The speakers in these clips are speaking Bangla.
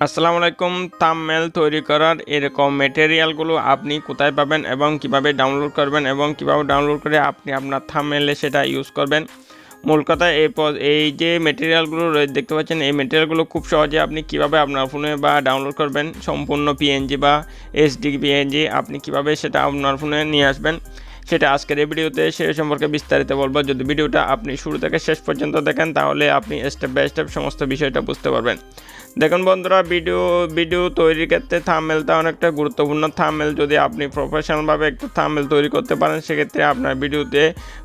আসসালামু আলাইকুম থাম্বনেল তৈরি করার এরকম মেটেরিয়ালগুলো আপনি কোথায় পাবেন এবং কীভাবে ডাউনলোড করবেন এবং কীভাবে ডাউনলোড করে আপনি আপনার থাম্বনেলে সেটা ইউজ করবেন? মূল কথা এই এই যে মেটেরিয়ালগুলো রয়ে- দেখতে পাচ্ছেন, এই মেটেরিয়ালগুলো খুব সহজে আপনি কীভাবে আপনার ফোনে বা ডাউনলোড করবেন? সম্পূর্ণ পিএনজি বা এসডি পিএনজি আপনি কীভাবে সেটা আপনার ফোনে নিয়ে আসবেন? সেটা আজকের এই ভিডিওতে সে সম্পর্কে বিস্তারিত বলব। যদি ভিডিওটা আপনি শুরু থেকে শেষ পর্যন্ত দেখেন, তাহলে আপনি স্টেপ বাই স্টেপ সমস্ত বিষয়টা বুঝতে পারবেন। দেখুন বন্ধুরা, ভিডিও ভিডিও তৈরির ক্ষেত্রে থামেলটা অনেকটা গুরুত্বপূর্ণ। থামেল যদি আপনি প্রফেশনালভাবে একটু থামেল তৈরি করতে পারেন, সেক্ষেত্রে আপনার ভিডিওতে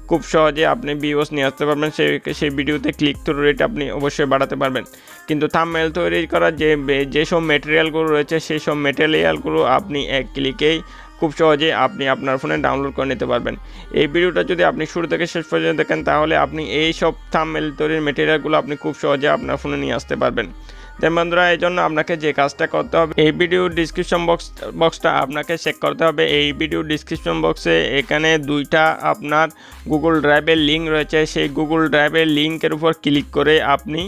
খুব সহজে আপনি ভিউস নিয়ে আসতে পারবেন। সেই সেই ভিডিওতে ক্লিক থ্রু রেট আপনি অবশ্যই বাড়াতে পারবেন। কিন্তু থামেল তৈরি করার যে যেসব মেটেরিয়ালগুলো রয়েছে, সেই সব মেটেরিয়ালগুলো আপনি এক ক্লিকেই খুব সহজে আপনি আপনার ফোনে ডাউনলোড করে নিতে পারবেন। এই ভিডিওটা যদি আপনি শুরু থেকে শেষ পর্যন্ত দেখেন, তাহলে আপনি এই সব থাম্বনেল তৈরির মেটেরিয়ালগুলো আপনি খুব সহজে আপনার ফোনে নিয়ে আসতে পারবেন। দেন বন্ধুরা, এই জন্য আপনাকে যে কাজটা করতে হবে, এই ভিডিও ডিসক্রিপশন বক্স বক্সটা আপনাকে চেক করতে হবে। এই ভিডিও ডিসক্রিপশন বক্সে এখানে দুইটা আপনার গুগল ড্রাইভের লিঙ্ক রয়েছে। সেই গুগল ড্রাইভের লিঙ্কের উপর ক্লিক করে আপনি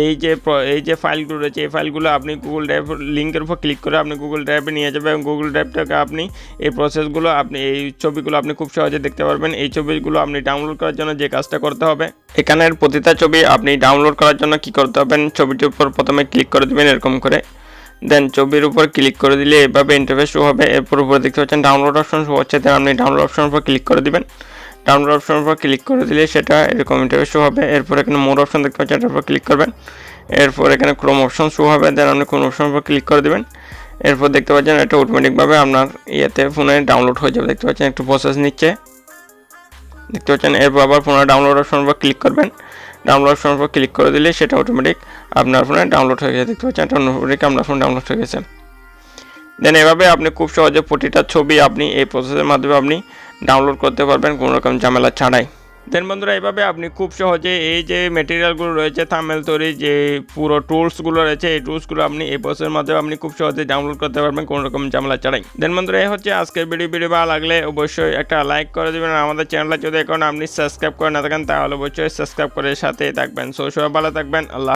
এই যে এই যে ফাইলগুলো রয়েছে, এই ফাইলগুলো আপনি গুগল ড্রাইভ লিঙ্কের উপর ক্লিক করে আপনি গুগল ড্রাইভে নিয়ে যাবেন। এবং গুগল ড্রাইভটাকে আপনি এই প্রসেসগুলো আপনি, এই ছবিগুলো আপনি খুব সহজে দেখতে পারবেন। এই ছবিগুলো আপনি ডাউনলোড করার জন্য যে কাজটা করতে হবে এখানের প্রতিটা ছবি আপনি ডাউনলোড করার জন্য কি করতে হবেন? ছবিটির উপর প্রথমে ক্লিক করে দেবেন এরকম করে। দেন ছবির উপর ক্লিক করে দিলে এভাবে ইন্টারফেস শো হবে। এরপর উপরে দেখতে পাচ্ছেন ডাউনলোড অপশন শো হচ্ছে। দেন আপনি ডাউনলোড অপশনের উপর ক্লিক করে দিবেন। ডাউনলোড অপশনের উপর ক্লিক করে দিলে সেটা এরকম ইন্টারফেস শো হবে। এরপর এখানে মোর অপশন দেখতে পাচ্ছেন, এটার উপর ক্লিক করবেন। এরপর এখানে ক্রোম অপশন শো হবে। দেন আপনি কোন অপশনের উপর ক্লিক করে দেবেন। এরপর দেখতে পাচ্ছেন, এটা অটোমেটিকভাবে আপনার ইয়েতে ফোনে ডাউনলোড হয়ে যাবে। দেখতে পাচ্ছেন, একটু প্রসেস নিচ্ছে। দেখতে পাচ্ছেন, এরপর আবার ফোনের ডাউনলোড অপশন উপর ক্লিক করবেন। ডাউনলোড অপশন উপর ক্লিক করে দিলে সেটা অটোমেটিক আপনার ফোনে ডাউনলোড হয়ে গেছে। দেখতে পাচ্ছেন, এটা অটোমেটিক আপনার ফোনে ডাউনলোড হয়ে গেছে। দেন এভাবে আপনি খুব সহজে প্রতিটা ছবি আপনি এই প্রসেসের মাধ্যমে আপনি ডাউনলোড করতে পারবেন, কোনো রকম ঝামেলা ছাড়াই। দেন বন্ধুরা, এভাবে আপনি খুব সহজে এই যে মেটেরিয়ালগুলো রয়েছে থামেল তৈরি, যে পুরো টুলসগুলো রয়েছে, এই টুলসগুলো আপনি এই বসের মাধ্যমে আপনি খুব সহজে ডাউনলোড করতে পারবেন, কোনো রকম ঝামেলা ছাড়াই। দেন বন্ধুরা এই হচ্ছে আজকের ভিডিও ভিডিও ভালো লাগলে অবশ্যই একটা লাইক করে দেবেন আমাদের চ্যানেলটা যদি এখন আপনি সাবস্ক্রাইব করে না থাকেন, তাহলে অবশ্যই সাবস্ক্রাইব করে সাথে থাকবেন। সো সবাই ভালো থাকবেন, আল্লাহ